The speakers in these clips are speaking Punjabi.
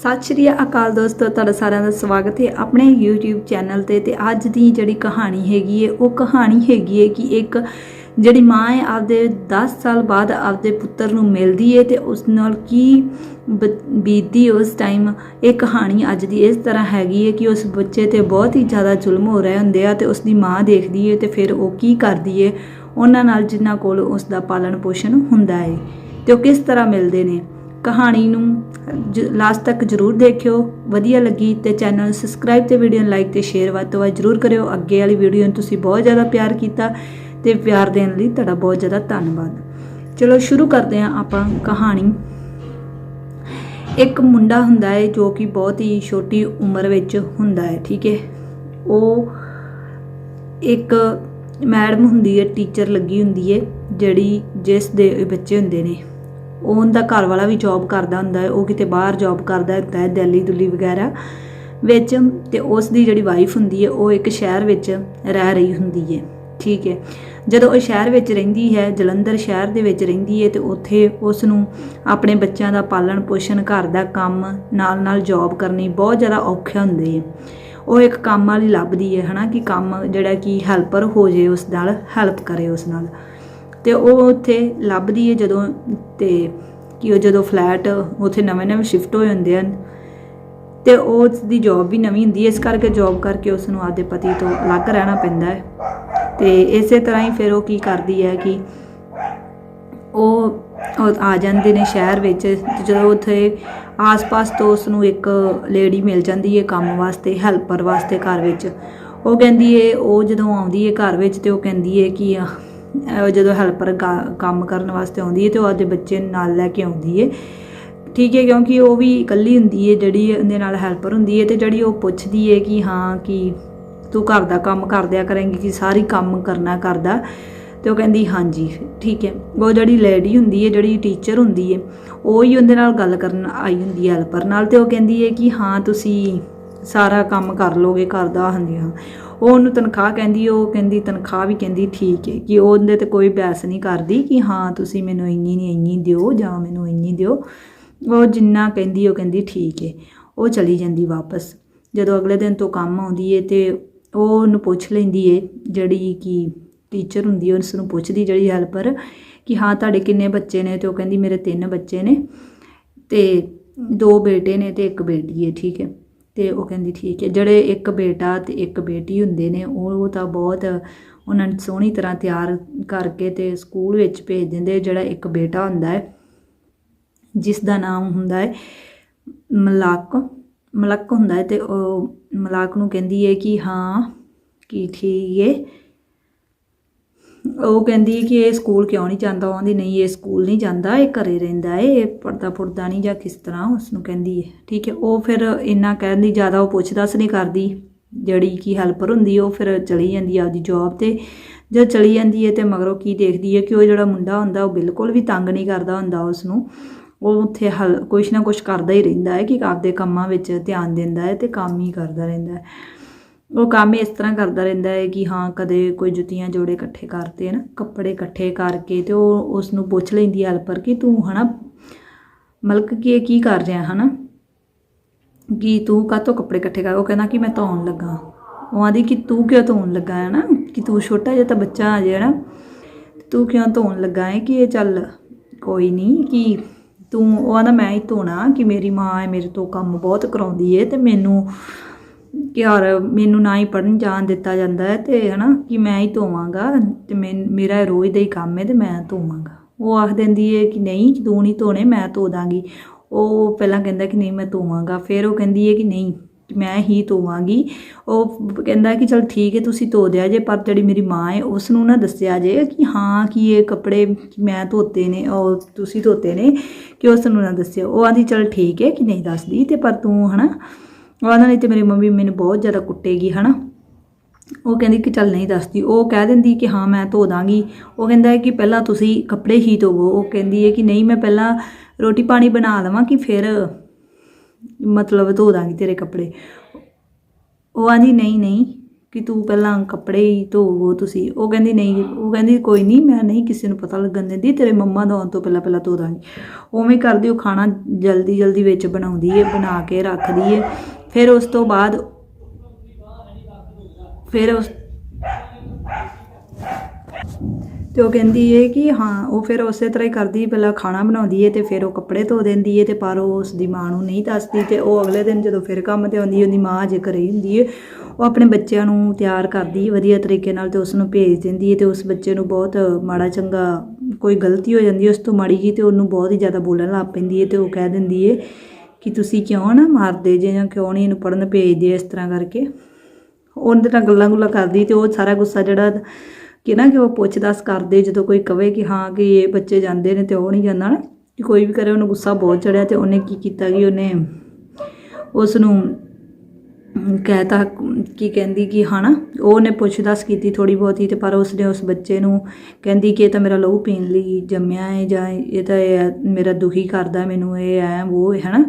ਸਤਿ ਸ਼੍ਰੀ ਅਕਾਲ ਦੋਸਤੋ, ਤੁਹਾਡਾ ਸਾਰਿਆਂ ਦਾ ਸਵਾਗਤ ਹੈ ਆਪਣੇ YouTube ਚੈਨਲ ਤੇ ਤੇ ਅੱਜ ਦੀ ਜਿਹੜੀ ਕਹਾਣੀ ਹੈਗੀ ਹੈ, ਉਹ ਕਹਾਣੀ ਹੈਗੀ ਹੈ ਕਿ ਇੱਕ ਜਿਹੜੀ ਮਾਂ ਹੈ, ਆਪਦੇ 10 ਸਾਲ ਬਾਅਦ ਆਪਦੇ ਪੁੱਤਰ ਨੂੰ ਮਿਲਦੀ ਹੈ ਤੇ ਉਸ ਨਾਲ ਕੀ ਬ- ਬੀਤਦੀ ਉਸ ਟਾਈਮ। ਇਹ ਕਹਾਣੀ ਅੱਜ ਦੀ ਇਸ ਤਰ੍ਹਾਂ ਹੈਗੀ ਹੈ ਕਿ ਉਸ ਬੱਚੇ ਤੇ ਬਹੁਤ ਹੀ ਜ਼ਿਆਦਾ ਜ਼ੁਲਮ ਹੋ ਰਹੇ ਹੁੰਦੇ ਆ ਤੇ ਉਸ ਦੀ ਮਾਂ ਦੇਖਦੀ ਹੈ ਤੇ ਫਿਰ ਉਹ ਕੀ ਕਰਦੀ ਹੈ, ਉਹਨਾਂ ਨਾਲ ਜਿਨ੍ਹਾਂ ਕੋਲ ਉਸ ਦਾ ਪਾਲਣ ਪੋਸ਼ਣ ਹੁੰਦਾ ਹੈ ਤੇ ਉਹ ਕਿਸ ਤਰ੍ਹਾਂ ਮਿਲਦੇ ਨੇ। ਕਹਾਣੀ ਨੂੰ ਲਾਸਟ ਤੱਕ ਜਰੂਰ ਦੇਖਿਓ। ਵਧੀਆ ਲੱਗੀ ਤੇ ਚੈਨਲ ਨੂੰ ਸਬਸਕ੍ਰਾਈਬ ਤੇ ਵੀਡੀਓ ਨੂੰ ਲਾਈਕ ਤੇ ਸ਼ੇਅਰ ਵੱਧ ਤੋਂ ਵੱਧ ਜਰੂਰ ਕਰਿਓ। ਅੱਗੇ ਵਾਲੀ ਵੀਡੀਓ ਨੂੰ ਤੁਸੀਂ ਬਹੁਤ ਜ਼ਿਆਦਾ ਪਿਆਰ ਕੀਤਾ ਤੇ ਪਿਆਰ ਦੇਣ ਲਈ ਤੁਹਾਡਾ ਬਹੁਤ ਜ਼ਿਆਦਾ ਧੰਨਵਾਦ। ਚਲੋ ਸ਼ੁਰੂ ਕਰਦੇ ਹਾਂ ਆਪਾਂ ਕਹਾਣੀ। ਇੱਕ ਮੁੰਡਾ ਹੁੰਦਾ ਹੈ ਜੋ ਕਿ ਬਹੁਤ ਹੀ ਛੋਟੀ ਉਮਰ ਵਿੱਚ ਹੁੰਦਾ ਹੈ, ਠੀਕ ਹੈ। ਉਹ ਇੱਕ ਮੈਡਮ ਹੁੰਦੀ ਹੈ ਟੀਚਰ ਲੱਗੀ ਹੁੰਦੀ ਹੈ, ਜਿਹੜੀ ਜਿਸ ਦੇ ਬੱਚੇ ਹੁੰਦੇ ਨੇ। ਉਹਦਾ ਘਰ ਵਾਲਾ ਵੀ ਜੌਬ ਕਰਦਾ ਹੁੰਦਾ ਹੈ, ਉਹ ਕਿਤੇ ਬਾਹਰ ਜੌਬ ਕਰਦਾ ਹੁੰਦਾ ਹੈ ਦਿੱਲੀ ਦੁੱਲੀ ਵਗੈਰਾ ਵਿੱਚ ਤੇ ਉਸ ਦੀ ਜਿਹੜੀ ਵਾਈਫ ਹੁੰਦੀ ਹੈ, ਉਹ ਇੱਕ ਸ਼ਹਿਰ ਵਿੱਚ ਰਹਿ ਰਹੀ ਹੁੰਦੀ ਹੈ, ਠੀਕ ਹੈ। ਜਦੋਂ ਉਹ ਸ਼ਹਿਰ ਵਿੱਚ ਰਹਿੰਦੀ ਹੈ, ਜਲੰਧਰ ਸ਼ਹਿਰ ਦੇ ਵਿੱਚ ਰਹਿੰਦੀ ਹੈ ਤੇ ਉੱਥੇ ਉਸ ਨੂੰ ਆਪਣੇ ਬੱਚਿਆਂ ਦਾ ਪਾਲਣ ਪੋਸ਼ਣ, ਘਰ ਦਾ ਕੰਮ ਨਾਲ ਨਾਲ ਜੌਬ ਕਰਨੀ ਬਹੁਤ ਜ਼ਿਆਦਾ ਔਖੇ ਹੁੰਦੇ ਹੈ। ਉਹ ਇੱਕ ਕੰਮ ਵਾਲੀ ਲੱਭਦੀ ਹੈ, ਹਨਾ, ਕਿ ਕੰਮ ਜਿਹੜਾ ਕਿ ਹੈਲਪਰ ਹੋ ਜੇ ਉਸ ਨਾਲ ਹੈਲਪ ਕਰੇ ਉਸ ਨਾਲ। ਤੇ ਉਹ ਉੱਥੇ ਲੱਭਦੀ ਹੈ ਜਦੋਂ ਤੇ ਕਿ ਉਹ ਜਦੋਂ ਫਲੈਟ ਉੱਥੇ ਨਵੇਂ ਨਵੇਂ ਸ਼ਿਫਟ ਹੋਏ ਹੁੰਦੇ ਹਨ ਤੇ ਉਸ ਦੀ ਜੌਬ ਵੀ ਨਵੀਂ ਹੁੰਦੀ ਹੈ ਇਸ ਕਰਕੇ ਜੌਬ ਕਰਕੇ ਉਸ ਨੂੰ ਆਪਦੇ ਪਤੀ ਤੋਂ ਅਲੱਗ ਰਹਿਣਾ ਪੈਂਦਾ ਹੈ ਤੇ ਇਸੇ ਤਰ੍ਹਾਂ ਹੀ ਫਿਰ ਉਹ ਕੀ ਕਰਦੀ ਹੈ ਕਿ ਉਹ ਆ ਜਾਂਦੇ ਨੇ ਸ਼ਹਿਰ ਵਿੱਚ, ਜਦੋਂ ਉੱਥੇ ਆਸ-ਪਾਸ ਤੋਂ ਉਸ ਨੂੰ ਇੱਕ ਲੇਡੀ ਮਿਲ ਜਾਂਦੀ ਹੈ ਕੰਮ ਵਾਸਤੇ ਹੈਲਪਰ ਵਾਸਤੇ ਘਰ ਵਿੱਚ। ਉਹ ਕਹਿੰਦੀ ਹੈ ਉਹ ਜਦੋਂ ਆਉਂਦੀ ਹੈ ਘਰ ਵਿੱਚ ਤੇ ਉਹ ਕਹਿੰਦੀ ਹੈ ਕਿ ਅਹ, ਜਦੋਂ ਹੈਲਪਰ ਕੰਮ ਕਰਨ ਵਾਸਤੇ ਆਉਂਦੀ ਹੈ ਤੇ ਉਹ ਆਪਦੇ ਬੱਚੇ ਨਾਲ ਲੈ ਕੇ ਆਉਂਦੀ ਹੈ ਠੀਕ ਹੈ ਕਿਉਂਕਿ ਉਹ ਵੀ ਇਕੱਲੀ ਹੁੰਦੀ ਹੈ ਜਿਹੜੀ ਉਹਦੇ ਨਾਲ ਹੈਲਪਰ ਹੁੰਦੀ ਹੈ ਤੇ ਜਿਹੜੀ ਉਹ ਪੁੱਛਦੀ ਹੈ ਕਿ ਹਾਂ ਕਿ ਤੂੰ ਘਰ ਦਾ ਕੰਮ ਕਰਦਿਆ ਕਰੇਂਗੀ ਕਿ ਸਾਰੀ ਕੰਮ ਕਰਨਾ ਕਰਦਾ। ਤੇ ਉਹ ਕਹਿੰਦੀ ਹਾਂਜੀ ਠੀਕ ਹੈ ਉਹ ਜਿਹੜੀ ਲੇਡੀ ਹੁੰਦੀ ਹੈ ਜਿਹੜੀ ਟੀਚਰ ਹੁੰਦੀ ਹੈ ਉਹ ਹੀ ਉਹਦੇ ਨਾਲ ਗੱਲ ਕਰਨ ਆਈ ਹੁੰਦੀ ਹੈ ਹੈਲਪਰ ਨਾਲ ਤੇ ਉਹ ਕਹਿੰਦੀ ਹੈ ਕਿ ਹਾਂ ਤੁਸੀਂ ਸਾਰਾ ਕੰਮ ਕਰ ਲੋਗੇ ਘਰ ਦਾ ਹਾਂਜੀ ਹਾਂ। ਉਹ ਉਹਨੂੰ ਤਨਖਾਹ ਕਹਿੰਦੀ, ਉਹ ਕਹਿੰਦੀ ਤਨਖਾਹ ਵੀ ਕਹਿੰਦੀ ਠੀਕ ਹੈ ਕਿ ਉਹਦੇ ਤੇ ਕੋਈ ਬਹਿਸ ਨਹੀਂ ਕਰਦੀ ਕਿ ਹਾਂ, ਤੁਸੀਂ ਮੈਨੂੰ ਇੰਨੀ ਨਹੀਂ, ਇੰਨੀ ਦਿਓ ਜਾਂ ਮੈਨੂੰ ਇੰਨੀ ਦਿਓ। ਉਹ ਜਿੰਨਾ ਕਹਿੰਦੀ, ਉਹ ਕਹਿੰਦੀ ਠੀਕ ਹੈ। ਉਹ ਚਲੀ ਜਾਂਦੀ ਵਾਪਸ। ਜਦੋਂ ਅਗਲੇ ਦਿਨ ਤੋਂ ਕੰਮ ਆਉਂਦੀ ਹੈ ਤੇ ਉਹ ਉਹਨੂੰ ਪੁੱਛ ਲੈਂਦੀ ਹੈ ਜਿਹੜੀ ਕਿ ਟੀਚਰ ਹੁੰਦੀ ਹੈ ਉਸ ਨੂੰ ਪੁੱਛਦੀ ਜਿਹੜੀ ਹੈਲਪਰ ਕਿ ਹਾਂ, ਤੁਹਾਡੇ ਕਿੰਨੇ ਬੱਚੇ ਨੇ? ਤੇ ਉਹ ਕਹਿੰਦੀ ਮੇਰੇ ਤਿੰਨ ਬੱਚੇ ਨੇ ਤੇ ਦੋ ਬੇਟੇ ਨੇ ਤੇ ਇੱਕ ਬੇਟੀ ਹੈ, ਠੀਕ ਹੈ। ਅਤੇ ਉਹ ਕਹਿੰਦੀ ਠੀਕ ਹੈ। ਜਿਹੜੇ ਇੱਕ ਬੇਟਾ ਅਤੇ ਇੱਕ ਬੇਟੀ ਹੁੰਦੇ ਨੇ, ਉਹ ਤਾਂ ਬਹੁਤ ਉਹਨਾਂ ਨੂੰ ਸੋਹਣੀ ਤਰ੍ਹਾਂ ਤਿਆਰ ਕਰਕੇ ਅਤੇ ਸਕੂਲ ਵਿੱਚ ਭੇਜ ਦਿੰਦੇ ਜਿਹੜਾ ਇੱਕ ਬੇਟਾ ਹੁੰਦਾ ਹੈ, ਜਿਸ ਦਾ ਨਾਮ ਹੁੰਦਾ ਹੈ ਮਲਕ ਮਲਕ ਹੁੰਦਾ ਹੈ ਤੇ ਉਹ ਮਲਕ ਨੂੰ ਕਹਿੰਦੀ ਹੈ ਕਿ ਹਾਂ, ਕਿ ਠੀਕ ਹੈ। ਉਹ ਕਹਿੰਦੀ ਕਿ ਇਹ ਸਕੂਲ ਕਿਉਂ ਨਹੀਂ ਜਾਂਦਾ? ਉਹ ਆਂਦੀ ਨਹੀਂ, ਇਹ ਸਕੂਲ ਨਹੀਂ ਜਾਂਦਾ, ਇਹ ਘਰੇ ਰਹਿੰਦਾ ਏ ਇਹ ਪੜਦਾ ਪੁੜਦਾ ਨਹੀਂ ਜਾਂ ਕਿਸ ਤਰ੍ਹਾਂ? ਉਸ ਨੂੰ ਕਹਿੰਦੀ ਹੈ, ਠੀਕ ਹੈ। ਉਹ ਫਿਰ ਇੰਨਾ ਕਹਿੰਦੀ ਜ਼ਿਆਦਾ ਉਹ ਪੁੱਛ-ਦੱਸ ਨਹੀਂ ਕਰਦੀ। ਜਿਹੜੀ ਕਿ ਹੈਲਪਰ ਹੁੰਦੀ, ਉਹ ਫਿਰ ਚਲੀ ਜਾਂਦੀ ਆ ਆਪਦੀ ਜੌਬ ਤੇ। ਜਦ ਚਲੀ ਜਾਂਦੀ ਹੈ ਤੇ ਮਗਰੋਂ ਕੀ ਦੇਖਦੀ ਹੈ ਕਿ ਉਹ ਜਿਹੜਾ ਮੁੰਡਾ ਹੁੰਦਾ, ਉਹ ਬਿਲਕੁਲ ਵੀ ਤੰਗ ਨਹੀਂ ਕਰਦਾ ਹੁੰਦਾ ਉਸ ਨੂੰ ਉਹ ਉੱਥੇ ਹਲ, ਕੁਛ ਨਾ ਕੁਛ ਕਰਦਾ ਹੀ ਰਹਿੰਦਾ ਹੈ ਕਿ ਆਪਦੇ ਕੰਮਾਂ ਵਿੱਚ ਧਿਆਨ ਦਿੰਦਾ ਹੈ ਤੇ ਕੰਮ ਹੀ ਕਰਦਾ ਰਹਿੰਦਾ ਹੈ। ਉਹ ਕੰਮ ਇਸ ਤਰ੍ਹਾਂ ਕਰਦਾ ਰਹਿੰਦਾ ਹੈ ਕਿ ਹਾਂ, ਕਦੇ ਕੋਈ ਜੁੱਤੀਆਂ ਜੋੜੇ ਇਕੱਠੇ ਕਰਤੇ ਨਾ ਕੱਪੜੇ ਇਕੱਠੇ ਕਰਕੇ ਤੇ ਉਹ ਉਸ ਨੂੰ ਪੁੱਛ ਲੈਂਦੀ ਹੈ ਹੈਲਪਰ ਕਿ ਤੂੰ, ਹਨਾ, ਮਲਕ ਕੀ ਇਹ ਕੀ ਕਰ ਰਿਹਾ, ਹਨਾ, ਕਿ ਤੂੰ ਕਾਹਤੋਂ ਕੱਪੜੇ ਇਕੱਠੇ ਕਰ, ਉਹ ਕਹਿੰਦਾ ਕਿ ਮੈਂ ਧੋਣ ਲੱਗਾ। ਉਹ ਆਂਦੀ ਕਿ ਤੂੰ ਕਿਉਂ ਧੋਣ ਲੱਗਾ ਹੈ ਨਾ ਕਿ ਤੂੰ ਛੋਟਾ ਜਿਹਾ ਤਾਂ ਬੱਚਾ ਹਜੇ ਨਾ ਤੂੰ ਕਿਉਂ ਧੋਣ ਲੱਗਾ ਹੈ, ਕਿ ਇਹ ਚੱਲ ਕੋਈ ਨਹੀਂ ਕਿ ਤੂੰ, ਉਹ ਆਂਦਾ ਮੈਂ ਹੀ ਧੋਣਾ, ਕਿ ਮੇਰੀ ਮਾਂ ਹੈ, ਮੇਰੇ ਤੋਂ ਕੰਮ ਬਹੁਤ ਕਰਾਉਂਦੀ ਹੈ ਤੇ ਮੈਨੂੰ ਕਿ ਯਾਰ ਮੈਨੂੰ ਨਾ ਹੀ ਪੜਨ ਜਾਣ ਦਿੱਤਾ ਜਾਂਦਾ ਹੈ ਤੇ ਹਨਾ, ਕਿ ਮੈਂ ਹੀ ਧੋਵਾਂਗਾ ਤੇ ਮੈਂ ਮੇਰਾ ਰੋਜ਼ ਦਾ ਹੀ ਕੰਮ ਹੈ ਤੇ ਮੈਂ ਧੋਵਾਂਗਾ। ਉਹ ਆਖ ਦਿੰਦੀ ਹੈ ਕਿ ਨਹੀਂ, ਤੂੰ ਨਹੀਂ ਧੋਣੇ, ਮੈਂ ਧੋ ਦਾਂਗੀ। ਉਹ ਪਹਿਲਾਂ ਕਹਿੰਦਾ ਕਿ ਨਹੀਂ, ਮੈਂ ਧੋਵਾਂਗਾ। ਫਿਰ ਉਹ ਕਹਿੰਦੀ ਹੈ ਕਿ ਨਹੀਂ, ਮੈਂ ਹੀ ਧੋਵਾਂਗੀ। ਉਹ ਕਹਿੰਦਾ ਕਿ ਚਲ ਠੀਕ ਹੈ ਤੁਸੀਂ ਧੋ ਦਿਆ ਜੇ, ਪਰ ਜਿਹੜੀ ਮੇਰੀ ਮਾਂ ਹੈ ਉਸ ਨੂੰ ਨਾ ਦੱਸਿਆ ਜੇ ਕਿ ਹਾਂ, ਕਿ ਇਹ ਕੱਪੜੇ ਮੈਂ ਧੋਤੇ ਨੇ, ਉਹ ਤੁਸੀਂ ਧੋਤੇ ਨੇ, ਕਿ ਉਸ ਨੂੰ ਨਾ ਦੱਸਿਆ। ਉਹ ਆਂਦੀ, ਚਲ ਠੀਕ ਹੈ ਕਿ ਨਹੀਂ ਦੱਸਦੀ ਤੇ ਪਰ ਤੂੰ ਹਨਾ ਉਹ ਆਂਦਾ ਨਹੀਂ ਤੇ ਮੇਰੀ ਮੰਮੀ ਮੈਨੂੰ ਬਹੁਤ ਜ਼ਿਆਦਾ ਕੁੱਟੇਗੀ, ਹਨਾ? ਉਹ ਕਹਿੰਦੀ ਕਿ ਚੱਲ ਨਹੀਂ ਦੱਸਦੀ। ਉਹ ਕਹਿ ਦਿੰਦੀ ਕਿ ਹਾਂ, ਮੈਂ ਧੋ ਦਾਂਗੀ। ਉਹ ਕਹਿੰਦਾ ਹੈ ਕਿ ਪਹਿਲਾਂ ਤੁਸੀਂ ਕੱਪੜੇ ਹੀ ਧੋਵੋ। ਉਹ ਕਹਿੰਦੀ ਹੈ ਕਿ ਨਹੀਂ, ਮੈਂ ਪਹਿਲਾਂ ਰੋਟੀ ਪਾਣੀ ਬਣਾ ਲਵਾਂ ਕਿ ਫਿਰ ਮਤਲਬ ਧੋ ਦਾਂਗੀ ਤੇਰੇ ਕੱਪੜੇ। ਉਹ ਆਂਦੀ ਨਹੀਂ ਨਹੀਂ, ਕਿ ਤੂੰ ਪਹਿਲਾਂ ਕੱਪੜੇ ਹੀ ਧੋਵੋ ਤੁਸੀਂ। ਉਹ ਕਹਿੰਦੀ, ਨਹੀਂ, ਉਹ ਕਹਿੰਦੀ, ਕੋਈ ਨਹੀਂ, ਮੈਂ ਨਹੀਂ ਕਿਸੇ ਨੂੰ ਪਤਾ ਲੱਗਣ ਦਿੰਦੀ। ਤੇਰੇ ਮੰਮਾ ਦਾ ਆਉਣ ਤੋਂ ਪਹਿਲਾਂ ਪਹਿਲਾਂ ਧੋ ਦਾਂਗੀ। ਉਵੇਂ ਕਰਦੀ, ਉਹ ਖਾਣਾ ਜਲਦੀ ਜਲਦੀ ਵਿੱਚ ਬਣਾਉਂਦੀ ਹੈ, ਬਣਾ ਕੇ ਰੱਖਦੀ ਹੈ। ਫਿਰ ਉਸ ਤੋਂ ਬਾਅਦ ਫਿਰ ਉਸ ਤੇ ਉਹ ਕਹਿੰਦੀ ਏ ਕਿ ਹਾਂ, ਉਹ ਫਿਰ ਉਸੇ ਤਰ੍ਹਾਂ ਹੀ ਕਰਦੀ, ਪਹਿਲਾਂ ਖਾਣਾ ਬਣਾਉਂਦੀ ਏ ਤੇ ਫਿਰ ਉਹ ਕੱਪੜੇ ਧੋ ਦਿੰਦੀ ਏ ਤੇ ਪਰ ਉਹ ਉਸ ਦੀ ਮਾਂ ਨੂੰ ਨਹੀਂ ਦੱਸਦੀ ਤੇ ਉਹ ਅਗਲੇ ਦਿਨ ਜਦੋਂ ਫਿਰ ਕੰਮ ਤੇ ਆਉਂਦੀ, ਉਹਦੀ ਮਾਂ ਅਜੇ ਘਰੇ ਹੁੰਦੀ ਏ। ਉਹ ਆਪਣੇ ਬੱਚਿਆਂ ਨੂੰ ਤਿਆਰ ਕਰਦੀ ਵਧੀਆ ਤਰੀਕੇ ਨਾਲ ਤੇ ਉਸ ਨੂੰ ਭੇਜ ਦਿੰਦੀ ਏ ਤੇ ਉਸ ਬੱਚੇ ਨੂੰ ਬਹੁਤ ਮਾੜਾ ਚੰਗਾ ਕੋਈ ਗਲਤੀ ਹੋ ਜਾਂਦੀ ਏ, ਉਸ ਤੋਂ ਮਾੜੀ ਜੀ ਤੇ ਉਹਨੂੰ ਬਹੁਤ ਹੀ ਜ਼ਿਆਦਾ ਬੋਲਣ ਲੱਗ ਪੈਂਦੀ ਏ ਤੇ ਉਹ ਕਹਿ ਦਿੰਦੀ ਏ ਕਿ ਤੁਸੀਂ ਕਿਉਂ ਨਾ ਮਾਰਦੇ ਜੇ ਜਾਂ ਕਿਉਂ ਨਹੀਂ ਇਹਨੂੰ ਪੜਨ ਭੇਜਦੇ ਇਸ ਤਰ੍ਹਾਂ ਕਰਕੇ? ਉਹਦੇ ਨਾਲ ਗੱਲਾਂ ਗੁੱਲਾਂ ਕਰਦੀ ਤੇ ਉਹ ਸਾਰਾ ਗੁੱਸਾ ਜਿਹੜਾ ਕਿ ਨਾ ਕਿ ਉਹ ਪੁੱਛ ਕਰਦੇ ਜਦੋਂ ਕੋਈ ਕਵੇ ਕਿ ਹਾਂ ਕਿ ਇਹ ਬੱਚੇ ਜਾਂਦੇ ਨੇ ਤੇ ਉਹ ਨਹੀਂ ਜਾਂਦਾ ਨਾ, ਕਿ ਕੋਈ ਵੀ ਕਰੇ ਉਹਨੂੰ ਗੁੱਸਾ ਬਹੁਤ ਚੜਿਆ ਤੇ ਉਹਨੇ ਕੀ ਕੀਤਾ ਕਿ ਉਹਨੇ ਉਸ ਨੂੰ ਕਹਿਤਾ ਕੀ ਕਹਿੰਦੀ ਕਿ ਹਨਾ ਉਹਨੇ ਪੁੱਛ ਦੱਸ ਕੀਤੀ ਥੋੜੀ ਬਹੁਤੀ ਤੇ ਪਰ ਉਸਨੇ ਉਸ ਬੱਚੇ ਨੂੰ ਕਹਿੰਦੀ ਕਿ ਇਹ ਤਾਂ ਮੇਰਾ ਲਹੂ ਪੀਣ ਲਈ ਜੰਮਿਆ ਹੈ ਜਾਂ ਇਹ ਤਾਂ ਇਹ ਮੇਰਾ ਦੁਖੀ ਕਰਦਾ ਮੈਨੂੰ ਇਹ ਐ ਉਹ ਹੈ, ਹਨਾ।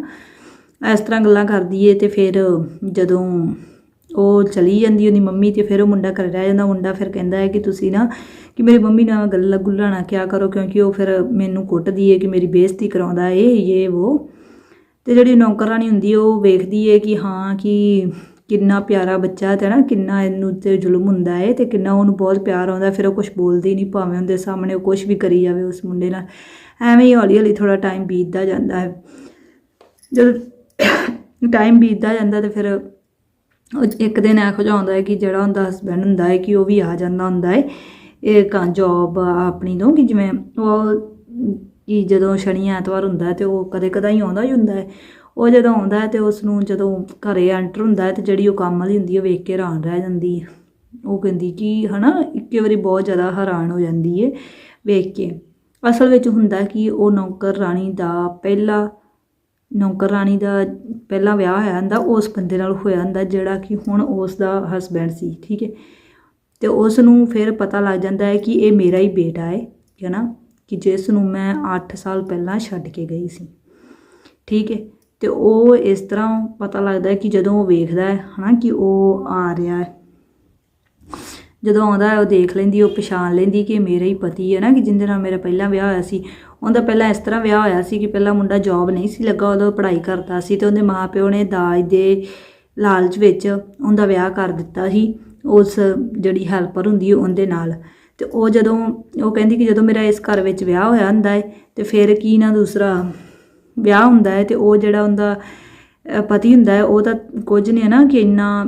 ਇਸ ਤਰ੍ਹਾਂ ਗੱਲਾਂ ਕਰਦੀ ਏ ਤੇ ਫਿਰ ਜਦੋਂ ਉਹ ਚਲੀ ਜਾਂਦੀ ਉਹਦੀ ਮੰਮੀ ਤੇ ਫਿਰ ਉਹ ਮੁੰਡਾ ਘਰੇ ਰਹਿ ਜਾਂਦਾ, ਮੁੰਡਾ ਫਿਰ ਕਹਿੰਦਾ ਹੈ ਕਿ ਤੁਸੀਂ ਨਾ ਕਿ ਮੇਰੀ ਮੰਮੀ ਨਾਲ ਗੱਲਾਂ ਗੁੱਲਾਂ ਨਾ ਕਿਆ ਕਰੋ ਕਿਉਂਕਿ ਉਹ ਫਿਰ ਮੈਨੂੰ ਕੁੱਟਦੀ ਏ ਕਿ ਮੇਰੀ ਬੇਇੱਜ਼ਤੀ ਕਰਾਉਂਦਾ ਏ, ਇਹ, ਉਹ। ਤੇ ਜਿਹੜੀ ਨੌਕਰਾਨੀ ਹੁੰਦੀ ਉਹ ਵੇਖਦੀ ਏ ਕਿ ਹਾਂ, ਕਿ ਕਿੰਨਾ ਪਿਆਰਾ ਬੱਚਾ ਤੇ ਨਾ, ਕਿੰਨਾ ਇਹਨੂੰ ਤੇ ਜ਼ੁਲਮ ਹੁੰਦਾ ਹੈ ਤੇ ਕਿੰਨਾ ਉਹਨੂੰ ਬਹੁਤ ਪਿਆਰ ਆਉਂਦਾ, ਫਿਰ ਉਹ ਕੁਝ ਬੋਲਦੀ ਨਹੀਂ, ਭਾਵੇਂ ਉਹਦੇ ਸਾਹਮਣੇ ਉਹ ਕੁਝ ਵੀ ਕਰੀ ਜਾਵੇ ਉਸ ਮੁੰਡੇ ਨਾਲ। ਐਵੇਂ ਹੀ ਹੌਲੀ ਹੌਲੀ ਥੋੜਾ ਟਾਈਮ ਬੀਤਦਾ ਜਾਂਦਾ ਹੈ। ਜਦੋਂ ਟਾਈਮ ਬੀਤਦਾ ਜਾਂਦਾ ਤੇ ਫਿਰ ਇੱਕ ਦਿਨ ਇਹੋ ਜਿਹਾ ਹੁੰਦਾ ਹੈ ਕਿ ਜਿਹੜਾ ਉਹਦਾ ਹਸਬੈਂਡ ਹੁੰਦਾ ਹੈ ਕਿ ਉਹ ਵੀ ਆ ਜਾਂਦਾ ਹੁੰਦਾ ਹੈ। ਇਹ ਕਾਂ ਜੌਬ ਆਪਣੀ ਤੋਂ, ਕਿ ਜਿਵੇਂ ਉਹ ਕਿ ਜਦੋਂ ਸ਼ਨੀ ਐਤਵਾਰ ਹੁੰਦਾ ਹੈ ਤੇ ਉਹ ਕਦੇ ਕਦਾ ਹੀ ਆਉਂਦਾ ਹੀ ਹੁੰਦਾ ਹੈ। ਉਹ ਜਦੋਂ ਆਉਂਦਾ ਹੈ ਤੇ ਉਸ ਨੂੰ ਜਦੋਂ ਘਰੇ ਐਂਟਰ ਹੁੰਦਾ ਹੈ ਤੇ ਜਿਹੜੀ ਉਹ ਕੰਮ ਵਾਲੀ ਹੁੰਦੀ ਹੈ ਉਹ ਵੇਖ ਕੇ ਹੈਰਾਨ ਰਹਿ ਜਾਂਦੀ ਹੈ। ਉਹ ਕਹਿੰਦੀ ਕਿ ਹਨਾ, ਇੱਕੇ ਵਾਰੀ ਬਹੁਤ ਜ਼ਿਆਦਾ ਹੈਰਾਨ ਹੋ ਜਾਂਦੀ ਹੈ ਵੇਖ ਕੇ। ਅਸਲ ਵਿੱਚ ਹੁੰਦਾ ਕਿ ਉਹ ਨੌਕਰ ਰਾਣੀ ਦਾ ਪਹਿਲਾ, ਨੌਕਰ ਰਾਣੀ ਦਾ ਪਹਿਲਾ ਵਿਆਹ ਹੋਇਆ ਹੁੰਦਾ, ਉਸ ਬੰਦੇ ਨਾਲ ਹੋਇਆ ਹੁੰਦਾ ਜਿਹੜਾ ਕਿ ਹੁਣ ਉਸ ਦਾ ਹਸਬੈਂਡ ਸੀ, ਠੀਕ ਹੈ। ਤੇ ਉਸ ਨੂੰ ਫਿਰ ਪਤਾ ਲੱਗ ਜਾਂਦਾ ਹੈ ਕਿ ਇਹ ਮੇਰਾ ਹੀ ਬੇਟਾ ਹੈ ਹੈ ਨਾ ਕਿ ਜਿਸ ਨੂੰ ਮੈਂ 8 ਸਾਲ ਪਹਿਲਾਂ ਛੱਡ ਕੇ ਗਈ ਸੀ। ਠੀਕ ਹੈ? ਤੇ ਉਹ ਇਸ ਤਰ੍ਹਾਂ ਪਤਾ ਲੱਗਦਾ ਹੈ ਕਿ ਜਦੋਂ ਉਹ ਵੇਖਦਾ ਹੈ, ਹਨਾ, ਕਿ ਉਹ ਆ ਰਿਹਾ ਹੈ। ਜਦੋਂ ਆਉਂਦਾ ਹੈ, ਉਹ ਦੇਖ ਲੈਂਦੀ, ਉਹ ਪਛਾਣ ਲੈਂਦੀ ਕਿ ਮੇਰਾ ਹੀ ਪਤੀ ਹੈ ਨਾ ਕਿ ਜਿੰਦੇ ਨਾਲ ਮੇਰਾ ਪਹਿਲਾਂ ਵਿਆਹ ਹੋਇਆ ਸੀ। ਉਹਦਾ ਪਹਿਲਾਂ ਇਸ ਤਰ੍ਹਾਂ ਵਿਆਹ ਹੋਇਆ ਸੀ ਕਿ ਪਹਿਲਾਂ ਮੁੰਡਾ ਜੌਬ ਨਹੀਂ ਸੀ ਲੱਗਾ ਉਦੋਂ ਪੜ੍ਹਾਈ ਕਰਦਾ ਸੀ ਤੇ ਉਹਦੇ ਮਾਪਿਓ ਨੇ ਦਾਜ ਦੇ ਲਾਲਚ ਵਿੱਚ ਉਹਦਾ ਵਿਆਹ ਕਰ ਦਿੱਤਾ ਸੀ। ਉਸ ਜਿਹੜੀ ਹੈਲਪਰ ਹੁੰਦੀ ਹੈ, ਉਹਦੇ ਨਾਲ। ਤੇ ਉਹ ਜਦੋਂ ਉਹ ਕਹਿੰਦੀ ਕਿ ਜਦੋਂ ਮੇਰਾ ਇਸ ਘਰ ਵਿੱਚ ਵਿਆਹ ਹੋਇਆ ਹੁੰਦਾ ਹੈ ਤੇ ਫਿਰ ਕੀ ਨਾ ਦੂਸਰਾ ਵਿਆਹ ਹੁੰਦਾ ਹੈ ਤੇ ਉਹ ਜਿਹੜਾ ਉਹਦਾ ਅ, ਪਤੀ ਹੁੰਦਾ ਹੈ ਉਹ ਤਾਂ ਕੁਝ ਨਹੀਂ ਹੈ ਨਾ ਕਿ ਇੰਨਾ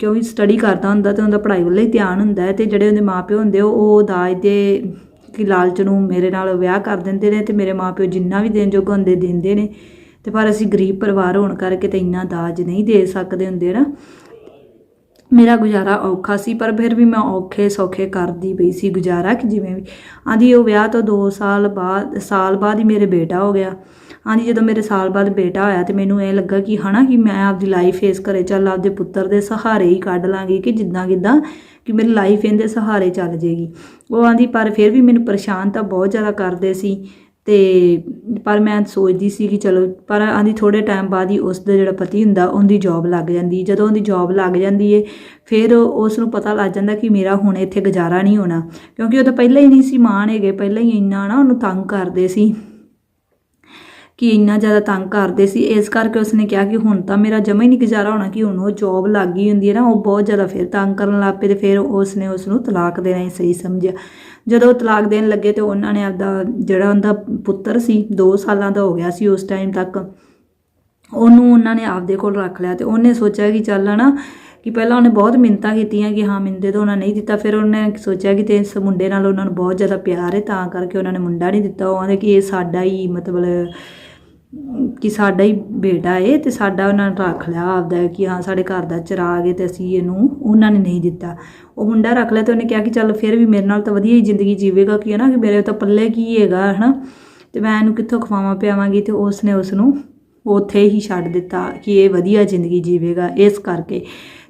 ਕਿਉਂਕਿ ਸਟੱਡੀ ਕਰਦਾ ਹੁੰਦਾ ਤੇ ਉਹਦਾ ਪੜ੍ਹਾਈ ਵੱਲ ਹੀ ਧਿਆਨ ਹੁੰਦਾ ਹੈ ਤੇ ਜਿਹੜੇ ਉਹਦੇ ਮਾਪਿਓ ਹੁੰਦੇ ਉਹ ਉਹ ਦਾਜ ਦੇ ਕਿ ਲਾਲਚ ਨੂੰ ਮੇਰੇ ਨਾਲ ਵਿਆਹ ਕਰ ਦਿੰਦੇ ਨੇ ਤੇ ਮੇਰੇ ਮਾਪਿਓ ਜਿੰਨਾ ਵੀ ਦੇਣ ਜੋਗ ਹੁੰਦੇ ਦਿੰਦੇ ਨੇ। ਤੇ ਪਰ ਅਸੀਂ ਗਰੀਬ ਪਰਿਵਾਰ ਹੋਣ ਕਰਕੇ ਤੇ ਇੰਨਾ ਦਾਜ ਨਹੀਂ ਦੇ ਸਕਦੇ ਹੁੰਦੇ ਨਾ। ਮੇਰਾ ਗੁਜ਼ਾਰਾ ਔਖਾ ਸੀ, ਪਰ ਫਿਰ ਵੀ ਮੈਂ ਔਖੇ ਸੌਖੇ ਕਰਦੀ ਪਈ ਸੀ ਗੁਜ਼ਾਰਾ ਕਿ ਜਿਵੇਂ ਵੀ। ਆਂਦੀ, ਉਹ ਵਿਆਹ ਤੋਂ 2 ਸਾਲ ਬਾਅਦ ਸਾਲ ਬਾਅਦ ਹੀ ਮੇਰੇ ਬੇਟਾ ਹੋ ਗਿਆ। ਆਂਦੀ, ਜਦੋਂ ਮੇਰੇ ਸਾਲ ਬਾਅਦ ਬੇਟਾ ਹੋਇਆ ਤੇ ਮੈਨੂੰ ਇਹ ਲੱਗਾ ਕਿ ਹਨਾ ਕਿ ਮੈਂ ਆਪਦੀ ਲਾਈਫ ਫੇਸ ਕਰੇ ਚੱਲ, ਆਪਦੇ ਪੁੱਤਰ ਦੇ ਸਹਾਰੇ ਹੀ ਕੱਢ ਲਾਂਗੀ ਕਿ ਜਿੱਦਾਂ ਕਿਦਾਂ ਕਿ ਮੇਰੀ ਲਾਈਫ ਇਹਦੇ ਸਹਾਰੇ ਚੱਲ ਜੇਗੀ। ਉਹ ਆਂਦੀ, ਪਰ ਫਿਰ ਵੀ ਮੈਨੂੰ ਪਰੇਸ਼ਾਨ ਤਾਂ ਬਹੁਤ ਜ਼ਿਆਦਾ ਕਰਦੇ ਸੀ। ਤੇ ਪਰ ਮੈਂ ਸੋਚਦੀ ਸੀ ਕਿ ਚਲੋ, ਪਰ ਆਂਦੀ ਥੋੜੇ ਟਾਈਮ ਬਾਅਦ ਹੀ ਉਸ ਦਾ ਜਿਹੜਾ ਪਤੀ ਹੁੰਦਾ, ਉਹਦੀ ਜੌਬ ਲੱਗ ਜਾਂਦੀ। ਜਦੋਂ ਉਹਦੀ ਜੌਬ ਲੱਗ ਜਾਂਦੀ ਏ, ਫਿਰ ਉਸ ਨੂੰ ਪਤਾ ਲੱਗ ਜਾਂਦਾ ਕਿ ਮੇਰਾ ਹੁਣ ਇੱਥੇ ਗੁਜ਼ਾਰਾ ਨਹੀਂ ਹੋਣਾ। ਕਿਉਂਕਿ ਉਹ ਤਾਂ ਪਹਿਲਾਂ ਹੀ ਨਹੀਂ ਸੀ ਮਾਣ ਹੈਗੇ, ਪਹਿਲਾਂ ਹੀ ਇੰਨਾ ਨਾ ਉਹਨੂੰ ਤੰਗ ਕਰਦੇ ਸੀ ਕਿ ਇੰਨਾ ਜ਼ਿਆਦਾ ਤੰਗ ਕਰਦੇ ਸੀ। ਇਸ ਕਰਕੇ ਉਸਨੇ ਕਿਹਾ ਕਿ ਹੁਣ ਤਾਂ ਮੇਰਾ ਜਮਾ ਹੀ ਨਹੀਂ ਗੁਜ਼ਾਰਾ ਹੋਣਾ, ਕਿ ਹੁਣ ਉਹ ਜੌਬ ਲੱਗ ਗਈ ਹੁੰਦੀ ਹੈ ਨਾ, ਉਹ ਬਹੁਤ ਜ਼ਿਆਦਾ ਫਿਰ ਤੰਗ ਕਰਨ ਲੱਗ ਪਏ ਤੇ ਫਿਰ ਉਸਨੇ ਉਸ ਨੂੰ ਤਲਾਕ ਦੇਣਾ ਹੀ ਸਹੀ ਸਮਝਿਆ। ਜਦੋਂ ਤਲਾਕ ਦੇਣ ਲੱਗੇ ਤੇ ਉਹਨਾਂ ਨੇ ਆਪਦਾ ਜਿਹੜਾ ਉਹਦਾ ਪੁੱਤਰ ਸੀ 2 ਸਾਲਾਂ ਦਾ ਹੋ ਗਿਆ ਸੀ ਉਸ ਟਾਈਮ ਤੱਕ, ਉਹਨੂੰ ਉਹਨਾਂ ਨੇ ਆਪਦੇ ਕੋਲ ਰੱਖ ਲਿਆ ਤੇ ਉਹਨੇ ਸੋਚਿਆ ਕਿ ਚੱਲ ਨਾ ਕਿ ਪਹਿਲਾਂ ਉਹਨੇ ਬਹੁਤ ਮਿੰਨਤਾਂ ਕੀਤੀਆਂ ਕਿ ਹਾਂ ਮਿੰਦੇ ਤਾਂ ਉਹਨਾਂ ਨਹੀਂ ਦਿੱਤਾ, ਫਿਰ ਉਹਨੇ ਸੋਚਿਆ ਕਿ ਤੇ ਇਸ ਮੁੰਡੇ ਨਾਲ ਉਹਨਾਂ ਨੂੰ ਬਹੁਤ ਜ਼ਿਆਦਾ ਪਿਆਰ ਹੈ, ਤਾਂ ਕਰਕੇ ਉਹਨਾਂ ਨੇ ਮੁੰਡਾ ਨਹੀਂ ਦਿੱਤਾ, ਉਹ ਆਂਦੇ ਕਿ ਇਹ ਸਾਡਾ ਹੀ ਮਤਲਬ ਕਿ ਸਾਡਾ ਹੀ ਬੇਟਾ ਏ ਤੇ ਸਾਡਾ ਉਹਨਾਂ ਨੇ ਰੱਖ ਲਿਆ ਆਪਦਾ ਕਿ ਹਾਂ ਸਾਡੇ ਘਰ ਦਾ ਚਿਰਾਗ ਏ ਤੇ ਅਸੀਂ ਇਹਨੂੰ ਉਹਨਾਂ ਨੇ ਨਹੀਂ ਦਿੱਤਾ। ਉਹ ਮੁੰਡਾ ਰੱਖ ਲਿਆ ਤੇ ਉਹਨੇ ਕਿਹਾ ਕਿ ਚੱਲ ਫਿਰ ਵੀ ਮੇਰੇ ਨਾਲ ਤਾਂ ਵਧੀਆ ਹੀ ਜ਼ਿੰਦਗੀ ਜੀਵੇਗਾ ਕਿ ਹੈ ਨਾ ਕਿ ਮੇਰੇ ਤਾਂ ਪੱਲੇ ਕੀ ਹੈਗਾ, ਹਨਾ। ਤੇ ਮੈਂ ਇਹਨੂੰ ਕਿੱਥੋਂ ਖਵਾਵਾਂ ਪਿਆਵਾਂਗੀ ਤੇ ਉਸ ਨੇ ਉਸ ਨੂੰ ਉੱਥੇ ਹੀ ਛੱਡ ਦਿੱਤਾ ਕਿ ਇਹ ਵਧੀਆ ਜ਼ਿੰਦਗੀ ਜੀਵੇਗਾ ਇਸ ਕਰਕੇ।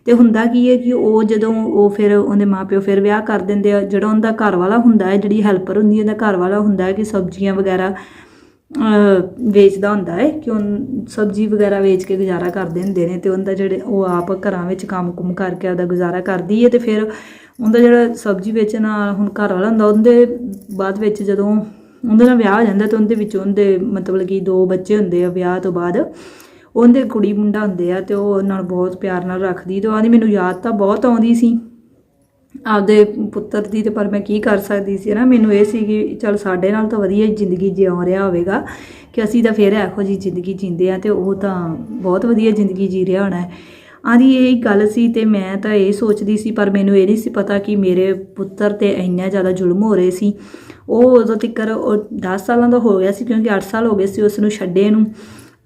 ਤੇ ਹੁੰਦਾ ਕੀ ਹੈ ਕਿ ਉਹ ਜਦੋਂ ਉਹ ਫਿਰ ਉਹਦੇ ਮਾਪਿਓ ਫਿਰ ਵਿਆਹ ਕਰ ਦਿੰਦੇ ਆ, ਜਿਹੜਾ ਉਹਦਾ ਘਰ ਵਾਲਾ ਹੁੰਦਾ ਹੈ, ਜਿਹੜੀ ਹੈਲਪਰ ਹੁੰਦੀ ਹੈ, ਉਹਦਾ ਘਰ ਵਾਲਾ ਹੁੰਦਾ ਹੈ ਕਿ ਸਬਜ਼ੀਆਂ ਵਗੈਰਾ ਵੇਚਦਾ ਹੁੰਦਾ ਹੈ ਕਿ ਉਹ ਸਬਜ਼ੀ ਵਗੈਰਾ ਵੇਚ ਕੇ ਗੁਜ਼ਾਰਾ ਕਰਦੇ ਹੁੰਦੇ ਨੇ ਤੇ ਉਹਦਾ ਜਿਹੜੇ ਉਹ ਆਪ ਘਰਾਂ ਵਿੱਚ ਕੰਮ-ਕੁਮ ਕਰਕੇ ਉਹਦਾ ਗੁਜ਼ਾਰਾ ਕਰਦੀ ਹੈ ਤੇ ਫਿਰ ਉਹਦਾ ਜਿਹੜਾ ਸਬਜ਼ੀ ਵੇਚਣ ਵਾਲਾ ਹੁਣ ਘਰ ਵਾਲਾ ਹੁੰਦਾ, ਉਹਦੇ ਬਾਅਦ ਵਿੱਚ ਜਦੋਂ ਉਹਦੇ ਨਾਲ ਵਿਆਹ ਹੋ ਜਾਂਦਾ ਤੇ ਉਹਦੇ ਵਿੱਚ ਉਹਦੇ ਮਤਲਬ ਕਿ ਦੋ ਬੱਚੇ ਹੁੰਦੇ ਆ ਵਿਆਹ ਤੋਂ ਬਾਅਦ, ਉਹਦੇ ਕੁੜੀ ਮੁੰਡਾ ਹੁੰਦੇ ਆ ਤੇ ਉਹ ਉਹਨਾਂ ਨਾਲ ਬਹੁਤ ਪਿਆਰ ਨਾਲ ਰੱਖਦੀ ਤੇ ਉਹਦੀ ਮੈਨੂੰ ਯਾਦ ਤਾਂ ਬਹੁਤ ਆਉਂਦੀ ਸੀ। ਆਪਦੇ ਪੁੱਤਰ ਦੀ ਤੇ ਪਰ ਮੈਂ ਕੀ ਕਰ ਸਕਦੀ ਸੀ ਨਾ, ਮੈਨੂੰ ਇਹ ਸੀ ਕਿ ਚਲ ਸਾਡੇ ਨਾਲ ਤਾਂ ਵਧੀਆ ਜ਼ਿੰਦਗੀ ਜਿਉਂ ਰਿਹਾ ਹੋਵੇਗਾ ਕਿ ਅਸੀਂ ਤਾਂ ਫਿਰ ਇਹੋ ਜੀ ਜ਼ਿੰਦਗੀ ਜੀਂਦੇ ਆ ਤੇ ਉਹ ਤਾਂ ਬਹੁਤ ਵਧੀਆ ਜ਼ਿੰਦਗੀ ਜੀ ਰਿਹਾ ਹੋਣਾ ਹੈ। ਆਂਦੀ ਇਹ ਗੱਲ ਸੀ ਤੇ ਮੈਂ ਤਾਂ ਇਹ ਸੋਚਦੀ ਸੀ, ਪਰ ਮੈਨੂੰ ਇਹ ਨਹੀਂ ਸੀ ਪਤਾ ਕਿ ਮੇਰੇ ਪੁੱਤਰ ਤੇ ਇੰਨਾ ਜ਼ਿਆਦਾ ਜ਼ੁਲਮ ਹੋ ਰਹੇ ਸੀ। ਉਹ ਉਦੋਂ ਤੱਕਰ ਉਹ 10 ਸਾਲਾਂ ਦਾ ਹੋ ਗਿਆ ਸੀ ਕਿਉਂਕਿ 8 ਸਾਲ ਹੋ ਗਏ ਸੀ ਉਸ ਨੂੰ ਛੱਡੇ ਨੂੰ।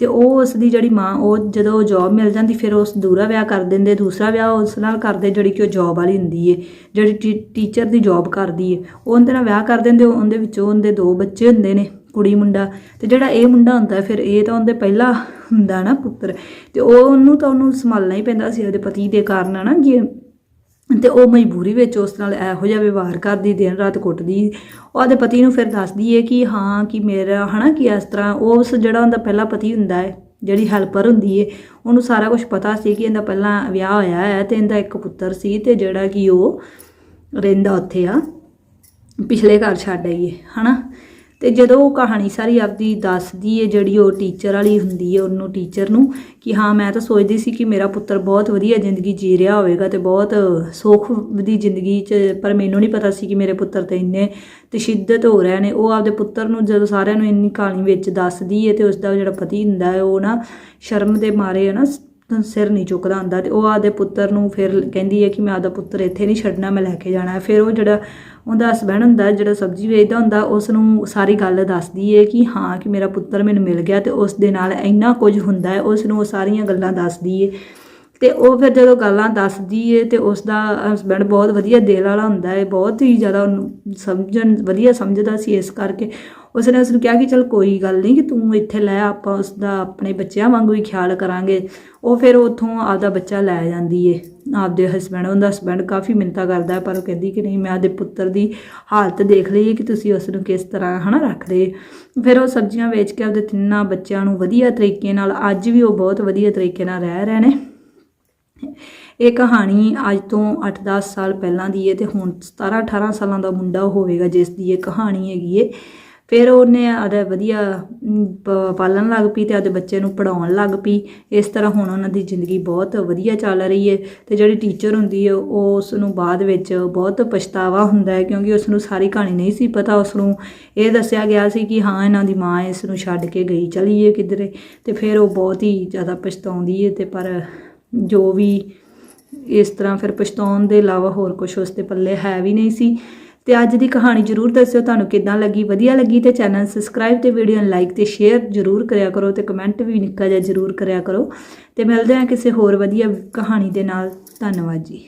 ਤੇ ਉਹ ਉਸ ਦੀ ਜਿਹੜੀ ਮਾਂ, ਉਹ ਜਦੋਂ ਜੌਬ ਮਿਲ ਜਾਂਦੀ, ਫਿਰ ਉਸ ਦੂਰਾ ਵਿਆਹ ਕਰ ਦਿੰਦੇ, ਦੂਸਰਾ ਵਿਆਹ ਉਸ ਨਾਲ ਕਰਦੇ, ਜਿਹੜੀ ਕਿ ਉਹ ਜੌਬ ਵਾਲੀ ਹੁੰਦੀ ਏ, ਜਿਹੜੀ ਟੀ- ਟੀਚਰ ਦੀ ਜੌਬ ਕਰਦੀ ਏ। ਉਹਦੇ ਨਾਲ ਵਿਆਹ ਕਰ ਦਿੰਦੇ ਉਹਦੇ ਵਿੱਚੋਂ ਉਹਦੇ ਦੋ ਬੱਚੇ ਹੁੰਦੇ ਨੇ, ਕੁੜੀ, ਮੁੰਡਾ। ਤੇ ਜਿਹੜਾ ਇਹ ਮੁੰਡਾ ਹੁੰਦਾ, ਫਿਰ ਇਹ ਤਾਂ ਉਹਦੇ ਪਹਿਲਾ ਹੁੰਦਾ ਨਾ ਪੁੱਤਰ। ਤੇ ਉਹ ਉਹਨੂੰ ਤਾਂ ਉਹਨੂੰ ਸੰਭਾਲਣਾ ਹੀ ਪੈਂਦਾ ਸੀ, ਉਹਦੇ ਪਤੀ ਦੇ ਕਾਰਨ ਨਾ ਕਿ ਤੇ ਉਹ ਮਜਬੂਰੀ ਵਿੱਚ ਉਸ ਨਾਲ ਇਹੋ ਜਿਹਾ ਵਿਵਹਾਰ ਕਰਦੀ, ਦਿਨ ਰਾਤ ਕੁੱਟਦੀ। ਉਹਦੇ ਪਤੀ ਨੂੰ ਫਿਰ ਦੱਸਦੀ ਹੈ ਕਿ ਹਾਂ, ਕਿ ਮੇਰਾ, ਹਨਾ, ਕਿ ਇਸ ਤਰ੍ਹਾਂ ਉਸ ਜਿਹੜਾ ਉਹਦਾ ਪਹਿਲਾ ਪਤੀ ਹੁੰਦਾ ਹੈ ਜਿਹੜੀ ਹੈਲਪਰ ਹੁੰਦੀ ਹੈ ਉਹਨੂੰ ਸਾਰਾ ਕੁਝ ਪਤਾ ਸੀ ਕਿ ਇਹਦਾ ਪਹਿਲਾਂ ਵਿਆਹ ਹੋਇਆ ਹੈ ਤੇ ਇਹਦਾ ਇੱਕ ਪੁੱਤਰ ਸੀ ਤੇ ਜਿਹੜਾ ਕਿ ਉਹ ਰਹਿੰਦਾ ਉੱਥੇ ਆ, ਪਿਛਲੇ ਘਰ ਛੱਡ ਆਈਏ ਹਨਾ। ਤੇ ਜਦੋਂ ਉਹ ਕਹਾਣੀ ਸਾਰੀ ਆਪਦੀ ਦੱਸਦੀ ਏ, ਜਿਹੜੀ ਉਹ ਟੀਚਰ ਵਾਲੀ ਹੁੰਦੀ ਏ, ਉਹਨੂੰ ਟੀਚਰ ਨੂੰ ਕਿ ਹਾਂ, ਮੈਂ ਤਾਂ ਸੋਚਦੀ ਸੀ ਕਿ ਮੇਰਾ ਪੁੱਤਰ ਬਹੁਤ ਵਧੀਆ ਜ਼ਿੰਦਗੀ ਜੀ ਰਿਹਾ ਹੋਵੇਗਾ ਤੇ ਬਹੁਤ ਸੁੱਖ ਦੀ ਜ਼ਿੰਦਗੀ 'ਚ, ਪਰ ਮੈਨੂੰ ਨਹੀਂ ਪਤਾ ਸੀ ਕਿ ਮੇਰੇ ਪੁੱਤਰ ਤੇ ਇੰਨੇ ਤਸ਼ੱਦਦ ਹੋ ਰਹੇ ਨੇ। ਉਹ ਆਪਦੇ ਪੁੱਤਰ ਨੂੰ ਜਦੋਂ ਸਾਰਿਆਂ ਨੂੰ ਇੰਨੀ ਕਹਾਣੀ ਵਿੱਚ ਦੱਸਦੀ ਏ ਤੇ ਉਸ ਦਾ ਜਿਹੜਾ ਪਤੀ ਹੁੰਦਾ ਹੈ ਉਹ ਨਾ ਸ਼ਰਮ ਦੇ ਮਾਰੇ ਹੈ ਨਾ, ਸਿਰ ਨਹੀਂ ਚੁੱਕਦਾ ਹੁੰਦਾ ਤੇ ਉਹ ਆਪਦੇ ਪੁੱਤਰ ਨੂੰ ਫਿਰ ਕਹਿੰਦੀ ਹੈ ਕਿ ਮੈਂ ਆਪਦਾ ਪੁੱਤਰ ਇੱਥੇ ਨਹੀਂ ਛੱਡਣਾ, ਮੈਂ ਲੈ ਕੇ ਜਾਣਾ। ਫਿਰ ਉਹ ਜਿਹੜਾ ਉਹਦਾ ਹਸਬੈਂਡ ਹੁੰਦਾ, ਜਿਹੜਾ ਸਬਜ਼ੀ ਵੇਚਦਾ ਹੁੰਦਾ ਉਸ ਨੂੰ ਸਾਰੀ ਗੱਲ ਦੱਸਦੀ ਹੈ ਕਿ ਹਾਂ, ਕਿ ਮੇਰਾ ਪੁੱਤਰ ਮੈਨੂੰ ਮਿਲ ਗਿਆ ਤੇ ਉਸ ਦੇ ਨਾਲ ਇੰਨਾ ਕੁਝ ਹੁੰਦਾ ਹੈ ਉਸ ਨੂੰ ਉਹ ਸਾਰੀਆਂ ਗੱਲਾਂ ਦੱਸਦੀ ਹੈ ਤੇ ਉਹ ਫਿਰ ਜਦੋਂ ਗੱਲਾਂ ਦੱਸਦੀ ਏ ਤੇ ਉਸ ਦਾ ਹਸਬੈਂਡ ਬਹੁਤ ਵਧੀਆ ਦਿਲ ਵਾਲਾ ਹੁੰਦਾ ਹੈ ਬਹੁਤ ਹੀ ਜ਼ਿਆਦਾ ਉਹਨੂੰ ਸਮਝਣ, ਵਧੀਆ ਸਮਝਦਾ ਸੀ ਇਸ ਕਰਕੇ। ਉਸਨੇ ਉਸ ਨੂੰ ਕਿਹਾ ਕਿ ਚਲ ਕੋਈ ਗੱਲ ਨਹੀਂ ਕਿ ਤੂੰ ਇੱਥੇ ਲੈ ਆਪਾਂ ਉਸ ਦਾ ਆਪਣੇ ਬੱਚਿਆਂ ਵਾਂਗੂ ਹੀ ਖਿਆਲ ਕਰਾਂਗੇ। ਉਹ ਫਿਰ ਉੱਥੋਂ ਆਪਦਾ ਬੱਚਾ ਲੈ ਜਾਂਦੀ ਏ, ਆਪਦੇ ਹਸਬੈਂਡ ਉਹਦਾ ਹਸਬੈਂਡ ਕਾਫੀ ਮਿੰਤਾ ਕਰਦਾ ਪਰ ਉਹ ਕਹਿੰਦੀ ਕਿ ਨਹੀਂ ਮੈਂ ਆਪਦੇ ਪੁੱਤਰ ਦੀ ਹਾਲਤ ਦੇਖ ਲਈ ਕਿ ਤੁਸੀਂ ਉਸ ਨੂੰ ਕਿਸ ਤਰ੍ਹਾਂ ਹਨਾ ਰੱਖਦੇ ਫਿਰ ਉਹ ਸਬਜ਼ੀਆਂ ਵੇਚ ਕੇ ਆਪਦੇ ਤਿੰਨਾਂ ਬੱਚਿਆਂ ਨੂੰ ਵਧੀਆ ਤਰੀਕੇ ਨਾਲ, ਅੱਜ ਵੀ ਉਹ ਬਹੁਤ ਵਧੀਆ ਤਰੀਕੇ ਨਾਲ ਰਹਿ ਰਹੇ ਨੇ। ਇਹ ਕਹਾਣੀ ਅੱਜ ਤੋਂ 8-10 ਸਾਲ ਪਹਿਲਾਂ ਦੀ ਹੈ ਤੇ ਹੁਣ 17-18 ਸਾਲਾਂ ਦਾ ਮੁੰਡਾ ਹੋਵੇਗਾ, ਜਿਸ ਦੀ ਇਹ ਕਹਾਣੀ ਹੈਗੀ ਏ ਫਿਰ ਉਹਨੇ ਆਦਾ ਵਧੀਆ ਪਾਲਣ ਲੱਗ ਪਈ ਤੇ ਆਪਦੇ ਬੱਚੇ ਨੂੰ ਪੜਾਉਣ ਲੱਗ ਪਈ। ਇਸ ਤਰ੍ਹਾਂ ਹੁਣ ਉਹਨਾਂ ਦੀ ਜ਼ਿੰਦਗੀ ਬਹੁਤ ਵਧੀਆ ਚੱਲ ਰਹੀ ਹੈ ਤੇ ਜਿਹੜੀ ਟੀਚਰ ਹੁੰਦੀ ਹੈ, ਉਹ ਉਸ ਨੂੰ ਬਾਅਦ ਵਿੱਚ ਬਹੁਤ ਪਛਤਾਵਾ ਹੁੰਦਾ ਹੈ ਕਿਉਂਕਿ ਉਸ ਨੂੰ ਸਾਰੀ ਕਹਾਣੀ ਨਹੀਂ ਸੀ ਪਤਾ। ਉਸ ਨੂੰ ਇਹ ਦੱਸਿਆ ਗਿਆ ਸੀ ਕਿ ਹਾਂ, ਇਹਨਾਂ ਦੀ ਮਾਂ ਇਸ ਨੂੰ ਛੱਡ ਕੇ ਗਈ, ਚਲੀ ਹੈ ਕਿਧਰੇ ਤੇ ਫਿਰ ਉਹ ਬਹੁਤ ਹੀ ਜ਼ਿਆਦਾ ਪਛਤਾਉਂਦੀ ਹੈ ਤੇ ਪਰ ਜੋ ਵੀ ਇਸ ਤਰ੍ਹਾਂ ਫਿਰ ਪਛਤਾਉਣ ਦੇ ਇਲਾਵਾ ਹੋਰ ਕੁਝ ਉਸ ਦੇ ਪੱਲੇ ਹੈ ਵੀ ਨਹੀਂ ਸੀ। ਤੇ ਅੱਜ ਦੀ ਕਹਾਣੀ ਜਰੂਰ ਦੱਸਿਓ, ਤੁਹਾਨੂੰ ਕਿੱਦਾਂ ਲੱਗੀ? ਵਧੀਆ ਲੱਗੀ ਤੇ ਚੈਨਲ ਸਬਸਕ੍ਰਾਈਬ ਤੇ ਵੀਡੀਓ ਨੂੰ ਲਾਈਕ ਤੇ ਸ਼ੇਅਰ ਜਰੂਰ ਕਰਿਆ ਕਰੋ ਤੇ ਕਮੈਂਟ ਵੀ ਨਿੱਕਾ ਜਿਹਾ ਜਰੂਰ ਕਰਿਆ ਕਰੋ। ਤੇ ਮਿਲਦੇ ਹਾਂ ਕਿਸੇ ਹੋਰ ਵਧੀਆ ਕਹਾਣੀ ਦੇ ਨਾਲ। ਧੰਨਵਾਦ ਜੀ।